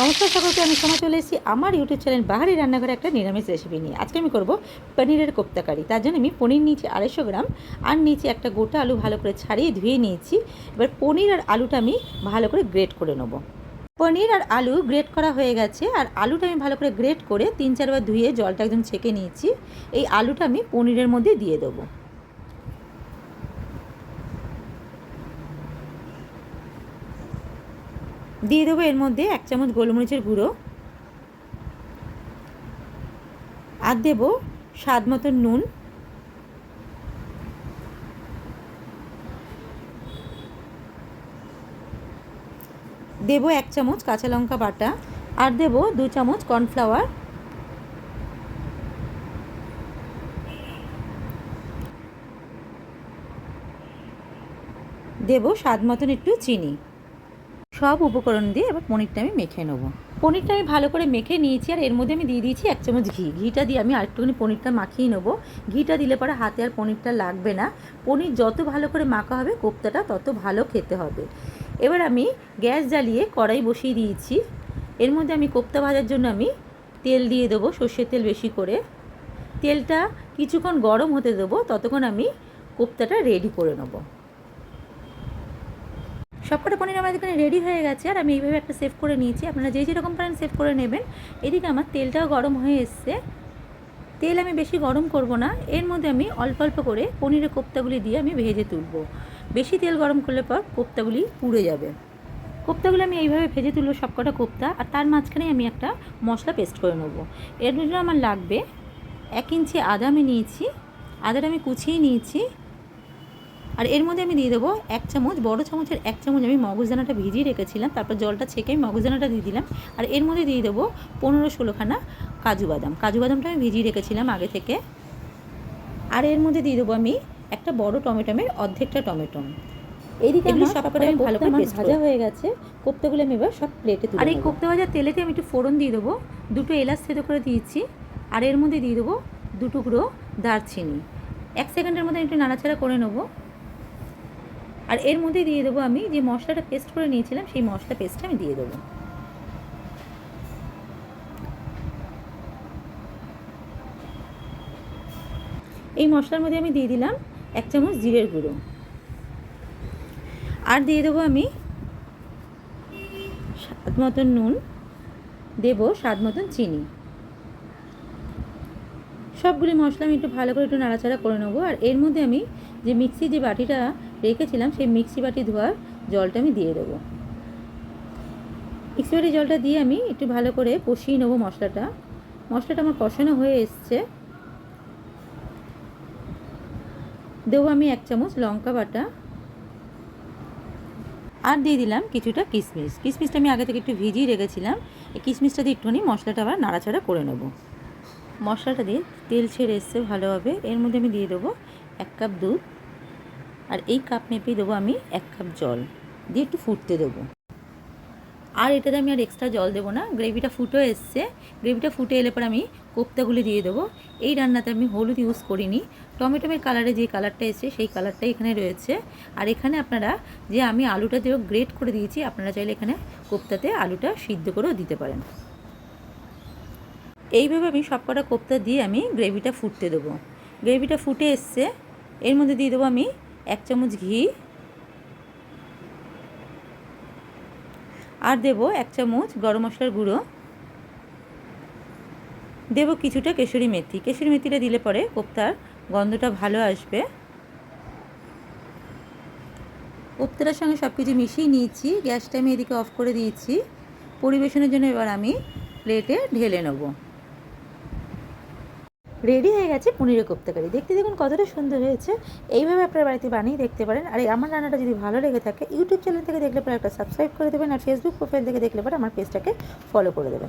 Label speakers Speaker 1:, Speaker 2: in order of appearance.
Speaker 1: নমস্কার সকলকে আমি সময় চলে এসেছি আমার ইউটিউব চ্যানেল বাহারি রান্নাঘরে একটা নিরামিষ রেসিপি নিয়ে। আজকে আমি করব পনিরের কোপ্তা কারি তার জন্য আমি পনির নিয়েছি আড়াইশো গ্রাম আর নিয়েছি একটা গোটা আলু ভালো করে ছাড়িয়ে ধুয়ে নিয়েছি। এবার পনির আর আলুটা আমি ভালো করে গ্রেট করে নেব। পনির আর আলু গ্রেট করা হয়ে গেছে আর আলুটা আমি ভালো করে গ্রেট করে তিন চারবার ধুয়ে জলটা একদম ছেঁকে নিয়েছি। এই আলুটা আমি পনিরের মধ্যে দিয়ে দেবো। দিয়ে দেবো এর মধ্যে এক চামচ গোলমরিচের গুঁড়ো। আর দেবো স্বাদ মতন নুন। দেবো এক চামচ কাঁচা লঙ্কা বাটা। আর দেবো দু চামচ কর্নফ্লাওয়ার। দেবো স্বাদ মতন একটু চিনি। সব উপকরণ দিয়ে এবার পনিরটা আমি মেখে নেব। পনিরটা আমি ভালো করে মেখে নিয়েছি আর এর মধ্যে আমি দিয়ে দিয়েছি এক চামচ ঘি। ঘিটা দিয়ে আমি আরেকটুখানি পনিরটা মাখিয়ে নেব। ঘিটা দিলে পরে হাতে আর পনিরটা লাগবে না। পনির যত ভালো করে মাখা হবে, কোপ্তাটা তত ভালো খেতে হবে। এবার আমি গ্যাস জ্বালিয়ে কড়াই বসিয়ে দিয়েছি। এর মধ্যে আমি কোপ্তা ভাজার জন্য আমি তেল দিয়ে দেবো, সর্ষের তেল বেশি করে। তেলটা কিছুক্ষণ গরম হতে দেবো, ততক্ষণ আমি কোপ্তাটা রেডি করে নেব। সবকটা পনির আমার এখানে রেডি হয়ে গেছে আর আমি এইভাবে একটা সেভ করে নিয়েছি। আপনারা যে যেরকম পারেন সেভ করে নেবেন। এদিকে আমার তেলটাও গরম হয়ে এসছে। তেল আমি বেশি গরম করব না। এর মধ্যে আমি অল্প অল্প করে পনিরের কোপ্তাগুলি দিয়ে আমি ভেজে তুলব। বেশি তেল গরম করলে পর কোপ্তাগুলি পুড়ে যাবে। কোপ্তাগুলো আমি এইভাবে ভেজে তুলবো সবকটা কোপ্তা আর তার মাঝখানে আমি একটা মশলা পেস্ট করে নেব। এর জন্য আমার লাগবে এক ইঞ্চি আদা আমি নিয়েছি। আদাটা আমি কুচিয়ে নিয়েছি। আর এর মধ্যে আমি দিয়ে দেবো এক চামচ বড় চামচের এক চামচ আমি মগজদানাটা ভিজিয়ে রেখেছিলাম তারপর জলটা ছেঁকে আমি মগজদানাটা দিয়ে দিলাম। আর এর মধ্যে দিয়ে দেবো পনেরো ষোলোখানা কাজু বাদাম। কাজু বাদামটা আমি ভিজিয়ে রেখেছিলাম আগে থেকে। আর এর মধ্যে দিয়ে দেবো আমি একটা বড় টমেটোমের অর্ধেকটা টমেটো। এইদিকে এগুলো সব করে ভালো করে ভাজা হয়ে গেছে। কোপ্তাগুলো আমি এবার সব প্লেটে তুলে আর এই কোপ্তা ভাজার তেলেতে আমি একটু ফোড়ন দিয়ে দেবো। দুটো এলাচ থেতো করে দিয়েছি। আর এর মধ্যে দিয়ে দেবো দুটুকরো দারচিনি। এক সেকেন্ডের মধ্যে একটু নাড়াচাড়া করে নেব। আর এর মধ্যে দিয়ে দেবো আমি যে মশলাটা পেস্ট করে নিয়েছিলাম, সেই মশলা পেস্টটা আমি দিয়ে দেবো। এই মশলার মধ্যে আমি দিয়ে দিলাম এক চামচ জিরের গুঁড়ো। আর দিয়ে দেবো আমি স্বাদ মতন নুন, দেবো স্বাদ মতন চিনি। সবগুলি মশলা আমি একটু ভালো করে একটু নাড়াচাড়া করে নেব, আর এর মধ্যে আমি যে মিক্সি যে বাটিটা রেখেছিলাম, সেই মিক্সি বাটি ধোয়ার জলটা আমি দিয়ে দেবো। মিক্সি বাটি জলটা দিয়ে আমি একটু ভালো করে কষিয়ে নেব মশলাটা। মশলাটা আমার কষানো হয়ে এসছে। দেবো আমি এক চামচ লঙ্কা বাটা। আর দিয়ে দিলাম কিছুটা কিশমিশ। কিশমিশটা আমি আগে থেকে একটু ভিজিয়ে রেখেছিলাম। এই কিশমিশটা দিয়ে একটুখানি মশলাটা আবার নাড়াচাড়া করে নেব। মশলাটা দিয়ে তেল ছেড়ে এসছে ভালোভাবে। এর মধ্যে আমি দিয়ে দেবো এক কাপ দুধ আর এই কাপ মেপেই দেবো আমি এক কাপ জল, দিয়ে একটু ফুটতে দেবো। আর এটাতে আমি আর এক্সট্রা জল দেবো না গ্রেভিটা ফুটে এসছে। গ্রেভিটা ফুটে এলে পর আমি কোপ্তাগুলি দিয়ে দেবো। এই রান্নাতে আমি হলুদ ইউজ করিনি। টমেটোমের কালারে যে কালারটা এসছে, সেই কালারটাই এখানে রয়েছে। আর এখানে আপনারা যে আমি আলুটা দিয়ে গ্রেট করে দিয়েছি, আপনারা চাইলে এখানে কোপ্তাতে আলুটা সিদ্ধ করেও দিতে পারেন। এইভাবে আমি সবকটা কোপ্তা দিয়ে আমি গ্রেভিটা ফুটতে দেবো। গ্রেভিটা ফুটে এসছে। এর মধ্যে দিয়ে দেবো আমি এক চামচ ঘি। আর দেবো এক চামচ গরম মশলার গুঁড়ো। দেবো কিছুটা কেশরি মেথি। কেশরি মেথিটা দিলে পরে কোপ্তার গন্ধটা ভালো আসবে। কোপ্তাটার সঙ্গে সব কিছু মিশিয়ে নিয়েছি। গ্যাসটা আমি এদিকে অফ করে দিয়েছি। পরিবেশনের জন্য এবার আমি প্লেটে ঢেলে নেব। রেডি হয়ে গেছে পনিরের কোপ্তাকারি। দেখতে দেখুন কতটা সুন্দর হয়েছে। এইভাবে আপনার বাড়িতে বানিয়ে দেখতে পারেন। আর আমার রান্নাটা যদি ভালো লেগে থাকে, ইউটিউব চ্যানেল থেকে দেখলে পরে একটা সাবস্ক্রাইব করে দেবেন আর ফেসবুক প্রোফাইল থেকে দেখলে পরে আমার পেজটাকে ফলো করে দেবেন।